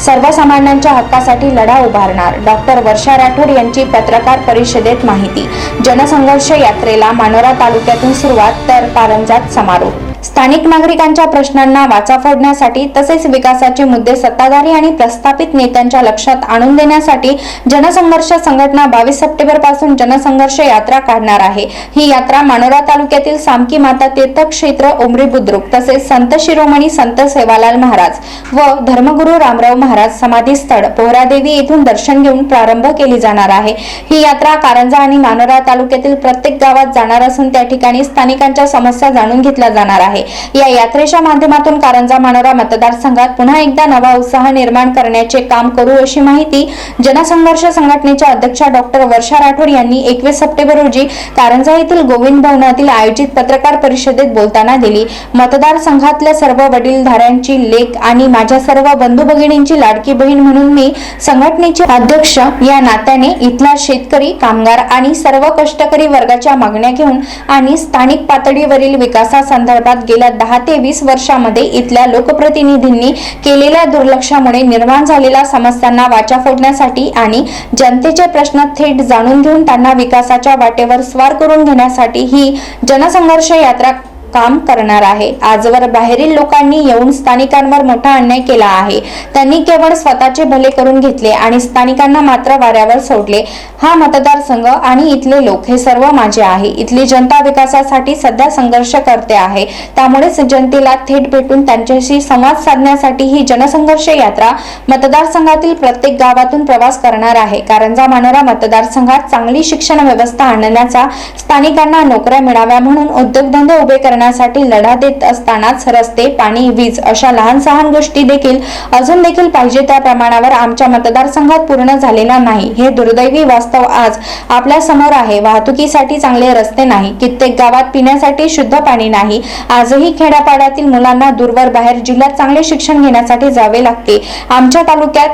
सर्वसामान्यांच्या हक्कासाठी लढा उभारणार. डॉक्टर वर्षा राठोड यांची पत्रकार परिषदेत माहिती. जनसंघर्ष यात्रेला मानोरा तालुक्यातून सुरुवात तर कारंजात समारोप. स्थानिक नागरिकांच्या प्रश्नांना वाचा फोडण्यासाठी तसेच विकासाचे मुद्दे सत्ताधारी आणि प्रस्थापित नेत्यांच्या लक्षात आणून देण्यासाठी जनसंघर्ष संघटना बावीस सप्टेंबरपासून जनसंघर्ष यात्रा काढणार आहे. ही यात्रा मानोरा तालुक्यातील सामकी माता तीर्थक्षेत्र उमरी बुद्रुक तसेच संत शिरोमणी संत सेवालाल महाराज व धर्मगुरू रामराव महाराज समाधी स्थळ पोहरादेवी येथून दर्शन घेऊन प्रारंभ केली जाणार आहे. ही यात्रा कारंजा आणि मानोरा तालुक्यातील प्रत्येक गावात जाणार असून त्या ठिकाणी स्थानिकांच्या समस्या जाणून घेतल्या जाणार आहे. या यात्रेच्या माध्यमातून कारंजा मानोरा मतदारसंघात पुन्हा एकदा नवा उत्साह निर्माण करण्याचे काम करू अशी माहिती जनसंघर्ष संघटनेच्या अध्यक्षा डॉक्टर वर्षा राठोड यांनी एकवीस सप्टेंबर रोजी कारंजा येथील गोविंद भवनातील आयोजित पत्रकार परिषदेत बोलताना दिली. मतदारसंघातल्या सर्व वडीलधाऱ्यांची लेख आणि माझ्या सर्व बंधू भगिनींची लाडकी बहीण म्हणून मी संघटनेचे अध्यक्ष या नात्याने इथला शेतकरी कामगार आणि सर्व कष्टकरी वर्गाच्या मागण्या घेऊन आणि स्थानिक पातळीवरील विकासासंदर्भात गेल्या दहा ते वीस वर्षामध्ये इथल्या लोकप्रतिनिधींनी केलेल्या दुर्लक्षामुळे निर्माण झालेल्या समस्यांना वाचा फोडण्यासाठी आणि जनतेचे प्रश्न थेट जाणून घेऊन त्यांना विकासाच्या वाटेवर स्वार करून घेण्यासाठी ही जनसंघर्ष यात्रा काम करणार आहे. आजवर बाहेरील लोकांनी येऊन स्थानिकांवर मोठा अन्याय केला आहे. त्यांनी केवळ स्वतःचे भले करून घेतले आणि स्थानिकांना मात्र वाऱ्यावर सोडले. हा मतदारसंघ आणि इथले लोक हे सर्व माझे आहे. इथली जनता विकासासाठी सध्या संघर्ष करते आहे. त्यामुळेच जनतेला थेट भेटून त्यांच्याशी संवाद साधण्यासाठी ही जनसंघर्ष यात्रा मतदारसंघातील प्रत्येक गावातून प्रवास करणार आहे. कारंजा मानोरा मतदारसंघात चांगली शिक्षण व्यवस्था आणण्याचा स्थानिकांना नोकऱ्या मिळाव्या म्हणून उद्योगधंदे उभे करण्यासाठी लढा देत असतानाच रस्ते पाणी वीज अशा लहान सहान गोष्टी देखील अजून देखील पाहिजे त्या प्रमाणावर आमच्या मतदारसंघात पूर्ण झालेला नाही. हे दुर्दैवी वास्तव आज आपल्यासमोर आहे. वाहतुकीसाठी चांगले रस्ते नाही. कित्येक गावात पिण्यासाठी शुद्ध पाणी नाही. आजही खेड्यापाड्यातील मुलांना दूरवर बाहेर जिल्ह्यात चांगले शिक्षण घेण्यासाठी जावे लागते. आमच्या तालुक्यात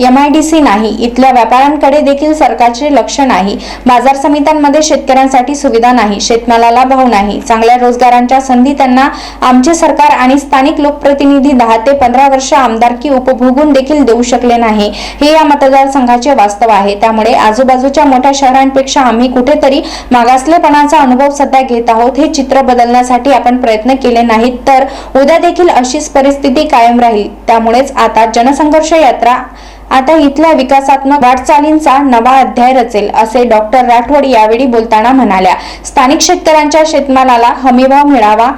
एम आय डी सी नाही. इथल्या व्यापाऱ्यांकडे देखील सरकारचे लक्ष नाही. बाजार समित्यांमध्ये शेतकऱ्यांसाठी सुविधा नाही. शेतमालाला भाव नाही. चांगल्या रोजगारांच्या संधी त्यांना आमचे सरकार आणि स्थानिक लोकप्रतिनिधी दहा ते पंधरा वर्ष आमदारकी उपभोगून देखील देऊ शकले नाही. हे या मतदारसंघाचे वास्तव आहे. त्यामुळे आजूबाजूच्या मोठ्या शहरांपेक्षा आम्ही कुठेतरी मागासलेपणाचा अनुभव सध्या घेत आहोत. हे चित्र बदलण्यासाठी आपण प्रयत्न केले नाहीत तर उद्या देखील अशीच परिस्थिती कायम राहील. त्यामुळेच आता जनसंघर्ष यात्रा आता इथल्या विकासात्मक वाटचालींचा नवा अध्याय रचेल असे डॉक्टर राठोड यावेळी बोलताना म्हणाल्या. स्थानिक शेतकऱ्यांच्या शेतमालाला हमीभाव मिळावा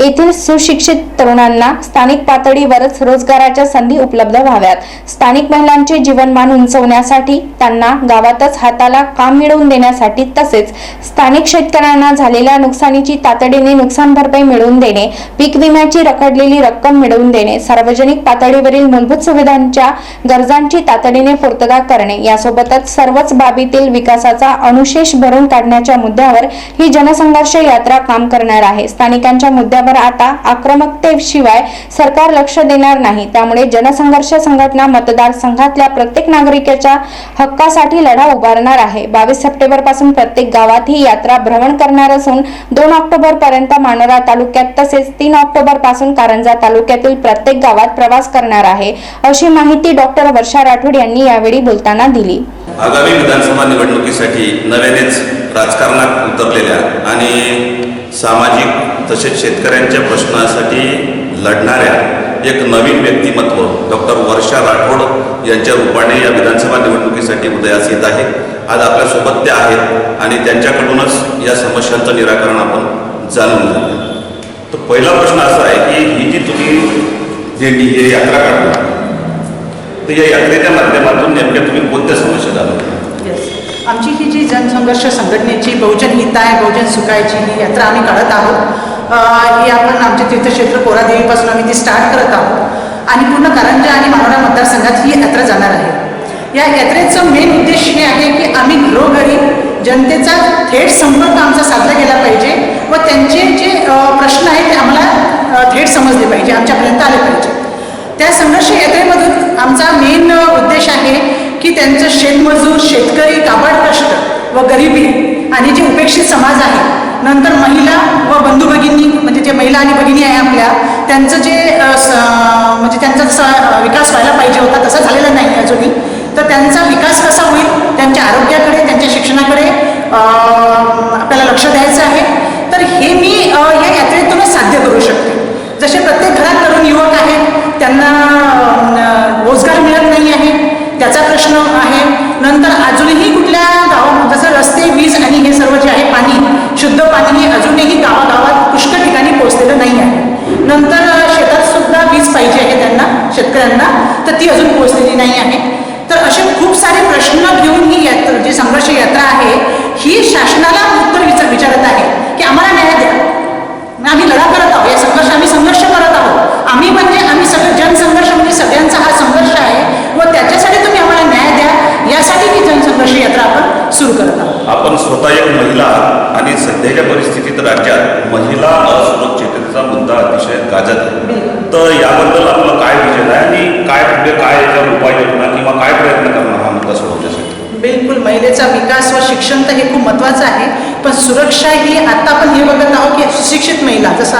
येथील सुशिक्षित तरुणांना स्थानिक पातळीवरच रोजगाराच्या संधी उपलब्ध व्हाव्यात. स्थानिक महिलांचे जीवनमान उंचवण्यासाठी त्यांना गावातच हाताला काम मिळवून देण्यासाठी तसेच स्थानिक शेतकऱ्यांना झालेल्या नुकसानीची तातडीने नुकसान भरपाई मिळवून देणे पीक विम्याची रखडलेली रक्कम मिळवून देणे सार्वजनिक पातळीवरील मूलभूत सुविधांच्या गरजांची तातडीने पूर्तता करणे यासोबतच सर्वच बाबीतील विकासाचा अनुशेष भरून काढण्याच्या मुद्द्यावर ही जनसंघर्ष यात्रा काम करणार आहे. स्थानिकांच्या मुद्द्यावर आता आक्रमकतेशिवाय सरकार लक्ष देणार नाही. त्यामुळे जनसंघर्ष संघटना मतदारसंघातल्या प्रत्येक नागरिकाच्या हक्कासाठी लढा उभारणार आहे. बावीस सप्टेंबरपासून प्रत्येक गावात ही यात्रा भ्रमण करणार असून दोन ऑक्टोबर पर्यंत मानोरा तालुक्यात तसेच तीन ऑक्टोबरपासून कारंजा तालुक्यातील प्रत्येक गावात प्रवास करणार आहे अशी माहिती डॉक्टर वर्षा राठोड यांनी यावेळी बोलताना दिली. आगामी विधानसभा निवडणुकीसाठी नव्यानेच राजकारणात उतरलेल्या आणि सामाजिक तसेच शेतकऱ्यांच्या प्रश्नासाठी लढणाऱ्या एक नवीन व्यक्तिमत्व डॉक्टर वर्षा राठोड यांच्या रूपाने या विधानसभा निवडणुकीसाठी उदयास येत आहे. आज आपल्यासोबत त्या आहेत आणि त्यांच्याकडूनच या समस्यांचं निराकरण आपण जाणून घेऊ तर पहिला प्रश्न असा आहे की ही जी तुम्ही दिंडी ही यात्रा काढता तर या यात्रेच्या माध्यमातून नेमक्या तुम्ही कोणत्या समस्या जाणून आमची ही जी जनसंघर्ष संघटनेची बहुजन हिताय बहुजन सुखायची ही यात्रा आम्ही काढत आहोत. ही आपण आमच्या तीर्थक्षेत्र कोरादेवीपासून आम्ही ती स्टार्ट करत आहोत. आणि पूर्ण कारंजा आणि मानोरा मतदारसंघात ही यात्रा जाणार आहे. या यात्रेचं मेन उद्देश हे आहे की आम्ही घरोघरी जनतेचा थेट संपर्क आमचा साधला गेला पाहिजे व त्यांचे जे प्रश्न आहेत ते आम्हाला थेट समजले पाहिजे आमच्यापर्यंत आले पाहिजे. त्या संघर्ष यात्रेमधून आमचा मेन उद्देश आहे की त्यांचं शेतमजूर शेतकरी काबाड कष्ट व गरिबी आणि जे उपेक्षित समाज आहे नंतर महिला व बंधू भगिनी म्हणजे जे महिला आणि भगिनी आहे आपल्या त्यांचं जे म्हणजे त्यांचा जसा विकास व्हायला पाहिजे होता तसा झालेला नाही अजूनही. तर त्यांचा विकास कसा होईल? त्यांच्या आरोग्याकडे त्यांच्या शिक्षणाकडे आपल्याला लक्ष द्यायचं आहे. तर हे मी या यात्रेतूनच साध्य करू शकते. जसे प्रत्येक घरात प्रश्न आहे. नंतर अजूनही कुठल्या गावामध्ये जसं रस्ते वीज आणि हे सर्व जे आहे पाणी हे अजूनही गावागावात पुष्कळ ठिकाणी पोहोचलेलं नाही आहे नंतर अ, शेतात सुद्धा वीज पाहिजे आहे त्यांना शेतकऱ्यांना तर ती अजून पोहोचलेली नाही आहे तर असे खूप सारे प्रश्न घेऊन ही यात्रा जी संघर्ष यात्रा आहे ही शासनाला उत्तर विचार विचारत आहे की आम्हाला न्याय द्या आम्ही लढा करत आहोत या संघर्ष आम्ही संघर्ष करत आहोत आम्ही म्हणजे आम्ही सगळं जनसंघर्ष म्हणजे सगळ्यांचा हा संघर्ष आहे व त्याच्यासाठी तुम्ही आम्हाला न्याय द्या यासाठी जनसंघर्ष यात्रा आपण सुरू करत आहोत. आपण स्वतः एक महिला आणि सध्याच्या परिस्थितीत राज्यात महिला असुरक्षिततेचा मुद्दा अतिशय गाजत आहे. तर याबद्दल आपलं काय विजन आहे आणि काय पुढे काय याच्यावर उपाययोजना किंवा काय प्रयत्न करणार हा मुद्दा सोडवण्यासाठी बिलकुल महिलेचा विकास व शिक्षण तर हे खूप महत्त्वाचं आहे पण सुरक्षा ही आता आपण हे बघत आहोत की जसं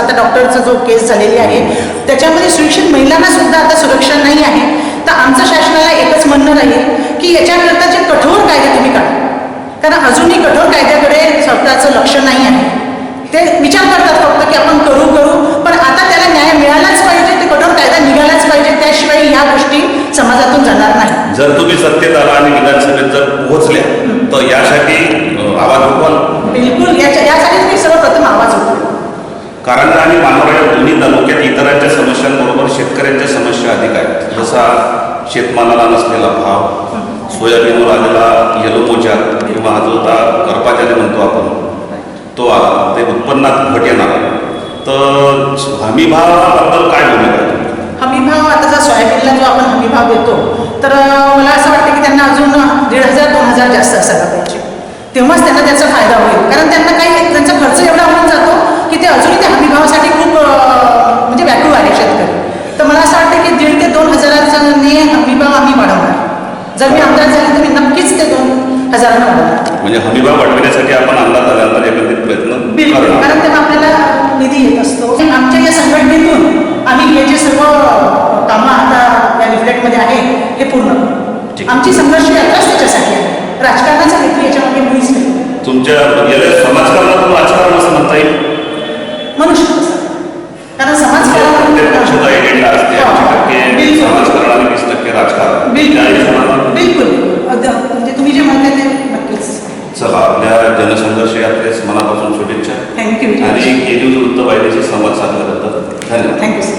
आता डॉक्टरचा जो केस झालेली आहे त्याच्यामध्ये सुशिक्षित महिलांना सुद्धा आता सुरक्षा नाही आहे. तर आमचं शासनाला एकच म्हणणं राहील की याच्याकरता जे कठोर कायदे तुम्ही काढा. कारण अजूनही कठोर कायद्याकडे स्वतःचं लक्ष नाही आहे. ते विचार करतात फक्त की आपण करू करू पण आता त्याला न्याय मिळालाच पाहिजे ते कठोर कायदा निघालाच पाहिजे त्याशिवाय ह्या गोष्टी समाजातून जाणार नाही. जर तुम्ही सत्तेत आला आणि विधानसभेत जर पोहोचल्या तर यासाठी आवाज उठवाल बिलकुल याच्या यासाठी तुम्ही सर्वप्रथम आवाज उठवा कारंजा आणि मानोरा या दोन्ही तालुक्यात इतरांच्या समस्यांबरोबर शेतकऱ्यांच्या समस्या अधिक आहेत. जसा शेतमालाला नसलेला भाव सोयाबीनवर आलेला येलो मोजा किंवा हा जो आता करपा म्हणतो आपण तो आला ते उत्पन्नात घट येणार तर हमी भावाबद्दल काय भूमिका हमीभाव आता जर सोयाबीनला जो आपण हमीभाव देतो तर मला असं वाटतं की त्यांना अजून दीड हजार दोन हजार जास्त असायला पाहिजे. तेव्हाच त्यांना त्याचा फायदा होईल. कारण त्यांना काही त्यांचा खर्च एवढा होऊन जातो की ते अजूनही त्या हमीभावासाठी खूप